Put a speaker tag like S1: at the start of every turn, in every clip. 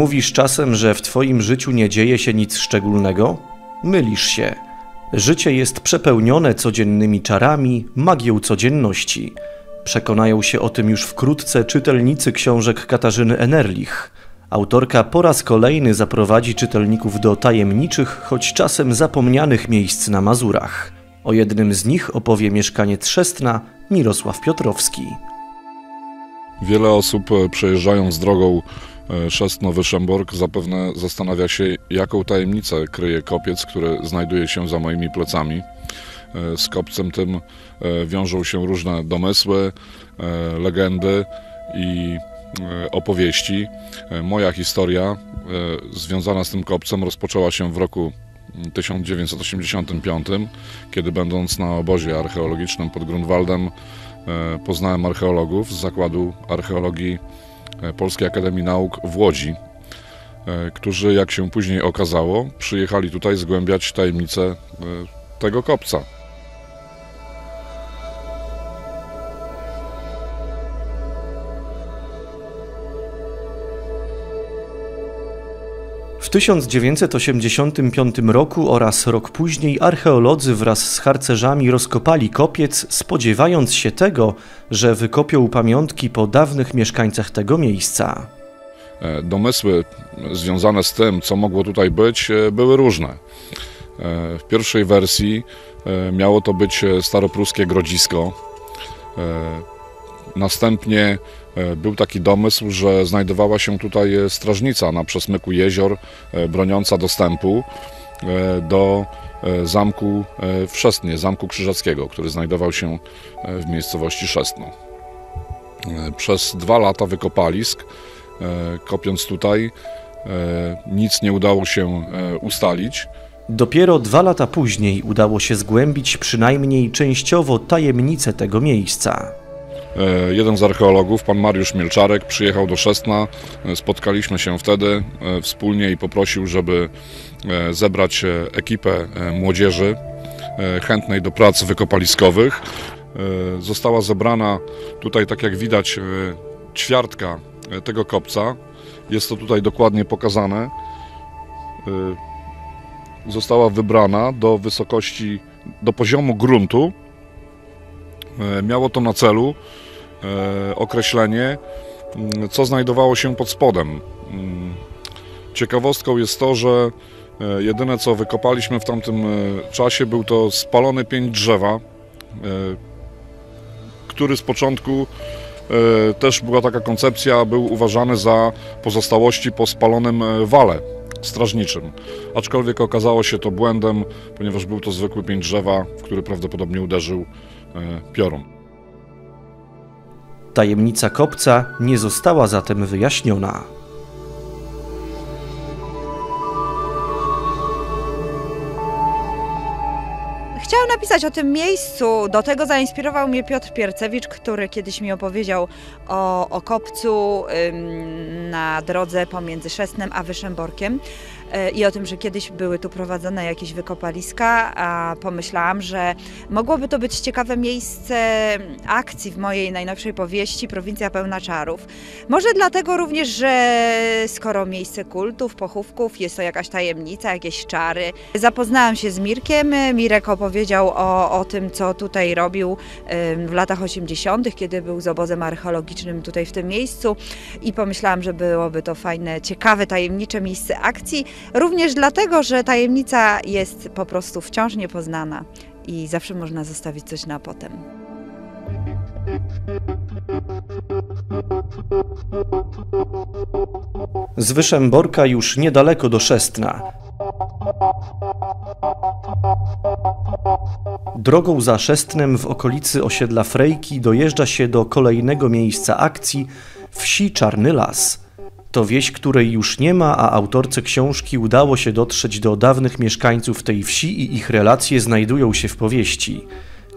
S1: Mówisz czasem, że w Twoim życiu nie dzieje się nic szczególnego? Mylisz się. Życie jest przepełnione codziennymi czarami, magią codzienności. Przekonają się o tym już wkrótce czytelnicy książek Katarzyny Enerlich. Autorka po raz kolejny zaprowadzi czytelników do tajemniczych, choć czasem zapomnianych miejsc na Mazurach. O jednym z nich opowie mieszkaniec Trzestna Mirosław Piotrowski.
S2: Wiele osób e, przejeżdżając drogą e, Szestno-Wyszemborg zapewne zastanawia się, jaką tajemnicę kryje kopiec, który znajduje się za moimi plecami. E, z kopcem tym wiążą się różne domysły, legendy i opowieści. Moja historia związana z tym kopcem rozpoczęła się w roku 1985, kiedy będąc na obozie archeologicznym pod Grunwaldem E, poznałem archeologów z Zakładu Archeologii e, Polskiej Akademii Nauk w Łodzi, e, którzy, jak się później okazało, przyjechali tutaj zgłębiać tajemnicę tego kopca.
S1: W 1985 roku oraz rok później archeolodzy wraz z harcerzami rozkopali kopiec, spodziewając się tego, że wykopią pamiątki po dawnych mieszkańcach tego miejsca.
S2: E, domysły związane z tym, co mogło tutaj być, e, były różne. E, w pierwszej wersji miało to być staropruskie grodzisko. Następnie E, był taki domysł, że znajdowała się tutaj strażnica na przesmyku jezior, e, broniąca dostępu e, do zamku w Szestnie, zamku krzyżackiego, który znajdował się w miejscowości Szestno. Przez dwa lata wykopalisk, kopiąc tutaj, nic nie udało się ustalić.
S1: Dopiero dwa lata później udało się zgłębić przynajmniej częściowo tajemnicę tego miejsca.
S2: E, jeden z archeologów, pan Mariusz Mielczarek, przyjechał do Szestna. E, spotkaliśmy się wtedy e, wspólnie i poprosił, żeby zebrać ekipę młodzieży chętnej do prac wykopaliskowych. Została zebrana tutaj, tak jak widać, ćwiartka tego kopca. Jest to tutaj dokładnie pokazane. Została wybrana do wysokości, do poziomu gruntu miało to na celu e, określenie, mm, co znajdowało się pod spodem. Mm, ciekawostką jest to, że e, jedyne co wykopaliśmy w tamtym czasie był to spalony pień drzewa, który z początku też była taka koncepcja, był uważany za pozostałości po spalonym wale strażniczym. Aczkolwiek okazało się to błędem, ponieważ był to zwykły pień drzewa, w który prawdopodobnie uderzył E, piorun.
S1: Tajemnica kopca nie została zatem wyjaśniona.
S3: Napisać o tym miejscu. Do tego zainspirował mnie Piotr Piercewicz, który kiedyś mi opowiedział o, o kopcu ym, na drodze pomiędzy Szesnem a Wyszemborkiem. E, i o tym, że kiedyś były tu prowadzone jakieś wykopaliska, a pomyślałam, że mogłoby to być ciekawe miejsce akcji w mojej najnowszej powieści Prowincja pełna czarów. Może dlatego również, że skoro miejsce kultów, pochówków, jest to jakaś tajemnica, jakieś czary. Zapoznałam się z Mirkiem. Mirek opowiedział o, o tym, co tutaj robił w latach 80., kiedy był z obozem archeologicznym tutaj w tym miejscu i pomyślałam, że byłoby to fajne, ciekawe, tajemnicze miejsce akcji. Również dlatego, że tajemnica jest po prostu wciąż niepoznana i zawsze można zostawić coś na potem.
S1: Z Wyszemborka już niedaleko do Szestna. Drogą za Szestnem w okolicy osiedla Frejki dojeżdża się do kolejnego miejsca akcji wsi Czarny Las. To wieś, której już nie ma, a autorce książki udało się dotrzeć do dawnych mieszkańców tej wsi i ich relacje znajdują się w powieści.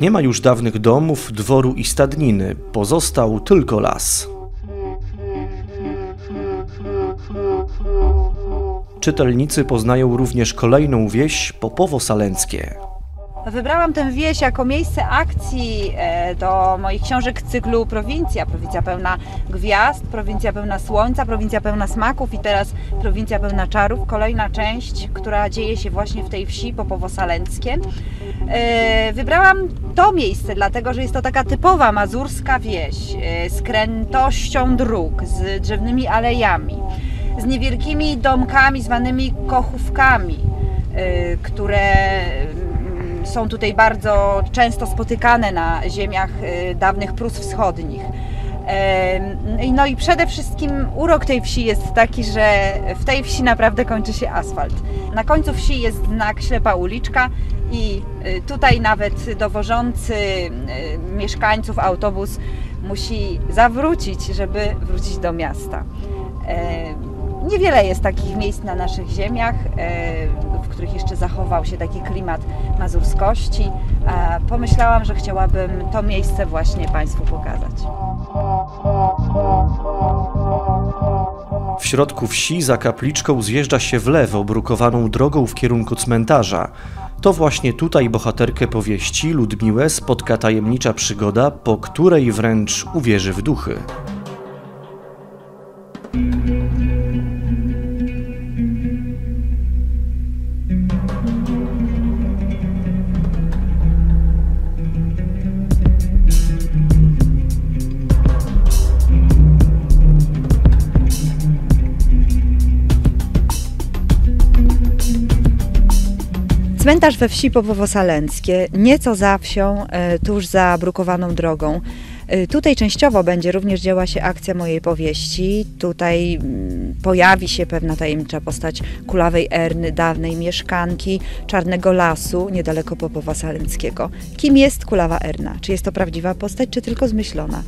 S1: Nie ma już dawnych domów, dworu i stadniny, pozostał tylko las. Czytelnicy poznają również kolejną wieś Popowo-Salenckie.
S3: Wybrałam tę wieś jako miejsce akcji e, do moich książek cyklu Prowincja. Prowincja pełna gwiazd, prowincja pełna słońca, prowincja pełna smaków i teraz prowincja pełna czarów. Kolejna część, która dzieje się właśnie w tej wsi Popowo-Salenckie. E, wybrałam to miejsce, dlatego że jest to taka typowa mazurska wieś e, z krętością dróg, z drzewnymi alejami, z niewielkimi domkami zwanymi kochówkami, które są tutaj bardzo często spotykane na ziemiach y, dawnych Prus Wschodnich. No i przede wszystkim urok tej wsi jest taki, że w tej wsi naprawdę kończy się asfalt. Na końcu wsi jest znak ślepa uliczka i y, tutaj nawet dowożący y, mieszkańców autobus musi zawrócić, żeby wrócić do miasta. Niewiele jest takich miejsc na naszych ziemiach, e, w których jeszcze zachował się taki klimat mazurskości. Pomyślałam, że chciałabym to miejsce właśnie Państwu pokazać.
S1: W środku wsi za kapliczką zjeżdża się w lewo brukowaną drogą w kierunku cmentarza. To właśnie tutaj bohaterkę powieści Ludmiłę spotka tajemnicza przygoda, po której wręcz uwierzy w duchy.
S3: Cmentarz we wsi Popowo-Salenckie, nieco za wsią, e, tuż za brukowaną drogą. E, tutaj częściowo będzie również działa się akcja mojej powieści. Tutaj mm, pojawi się pewna tajemnicza postać kulawej Erny, dawnej mieszkanki Czarnego Lasu, niedaleko Popowa Salenckiego. Kim jest kulawa Erna? Czy jest to prawdziwa postać, czy tylko zmyślona?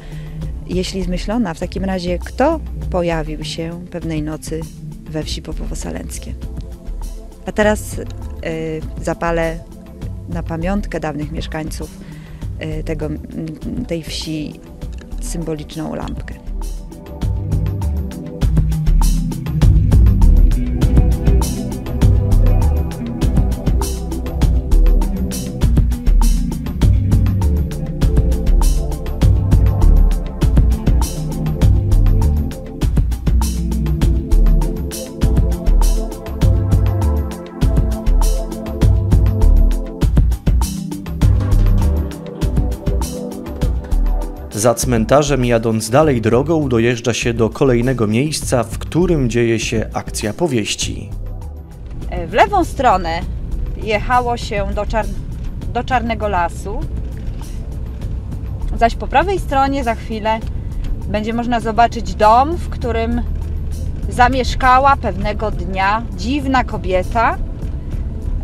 S3: Jeśli zmyślona, w takim razie kto pojawił się pewnej nocy we wsi Popowo-Salenckie? A teraz zapalę na pamiątkę dawnych mieszkańców y, tego, tej wsi symboliczną lampkę.
S1: Za cmentarzem jadąc dalej drogą dojeżdża się do kolejnego miejsca, w którym dzieje się akcja powieści.
S3: E, w lewą stronę jechało się do, czar do Czarnego Lasu, zaś po prawej stronie za chwilę będzie można zobaczyć dom, w którym zamieszkała pewnego dnia dziwna kobieta.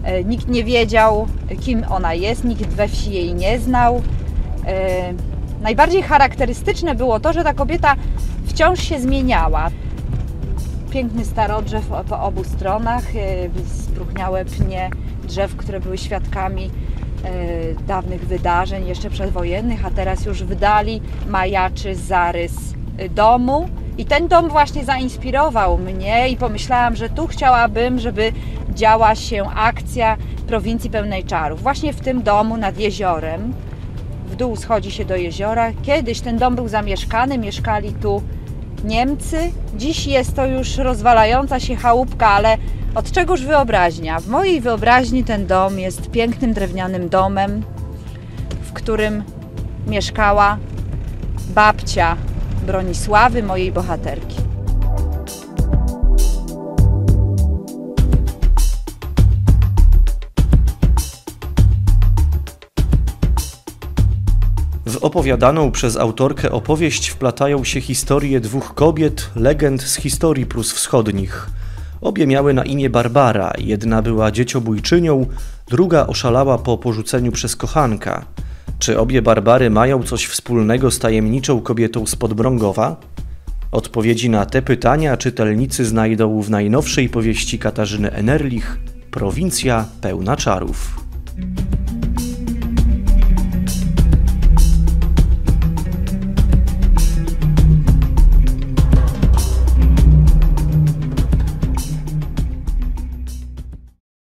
S3: E, nikt nie wiedział, kim ona jest, nikt we wsi jej nie znał. Najbardziej charakterystyczne było to, że ta kobieta wciąż się zmieniała. Piękny starodrzew po obu stronach, e, spróchniałe pnie drzew, które były świadkami e, dawnych wydarzeń, jeszcze przedwojennych, a teraz już w dali majaczy zarys e, domu. I ten dom właśnie zainspirował mnie i pomyślałam, że tu chciałabym, żeby działa się akcja prowincji pełnej czarów. Właśnie w tym domu nad jeziorem dół schodzi się do jeziora. Kiedyś ten dom był zamieszkany, mieszkali tu Niemcy. Dziś jest to już rozwalająca się chałupka, ale od czegoż wyobraźnia? W mojej wyobraźni ten dom jest pięknym drewnianym domem, w którym mieszkała babcia Bronisławy, mojej bohaterki.
S1: Opowiadaną przez autorkę opowieść wplatają się historie dwóch kobiet, legend z historii Prus Wschodnich. Obie miały na imię Barbara, jedna była dzieciobójczynią, druga oszalała po porzuceniu przez kochanka. Czy obie Barbary mają coś wspólnego z tajemniczą kobietą z Podbrągowa? Odpowiedzi na te pytania czytelnicy znajdą w najnowszej powieści Katarzyny Enerlich Prowincja pełna czarów.